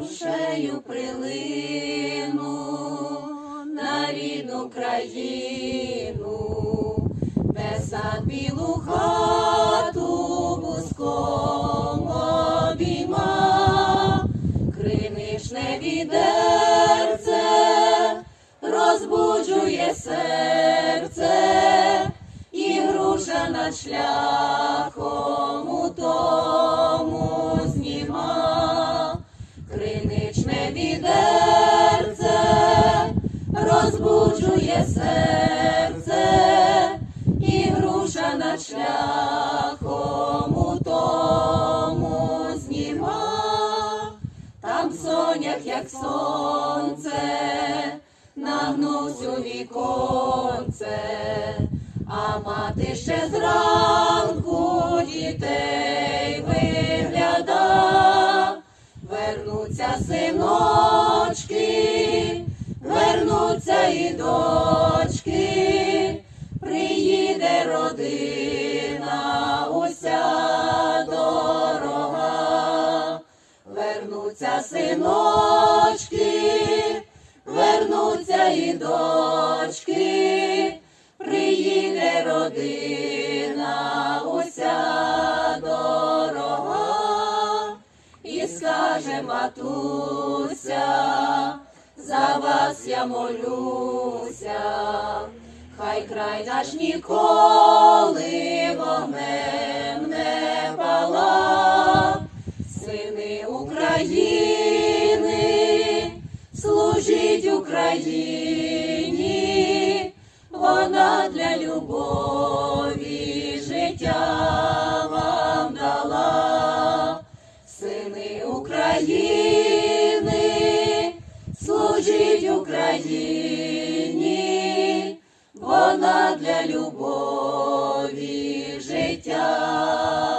душею прилину на рідну країну, без сад білу хату буском обійма, криничне відерце розбуджує серце, і груша над шляхом розбуджує серце, і груша над шляхом у тому зніма, там сонях, як сонце, нагнувся у віконце, а мати ще зранку дітей вигляда, вернуться синочки, вернуться і дочки, приїде родина уся дорога, вернуться синочки, вернуться і дочки, приїде родина уся дорога, і скаже матуся, за вас я молюся, хай край наш ніколи вогнем не пала, сини України, служіть Україні, вона для любові життя служіть Україні, вона для любові життя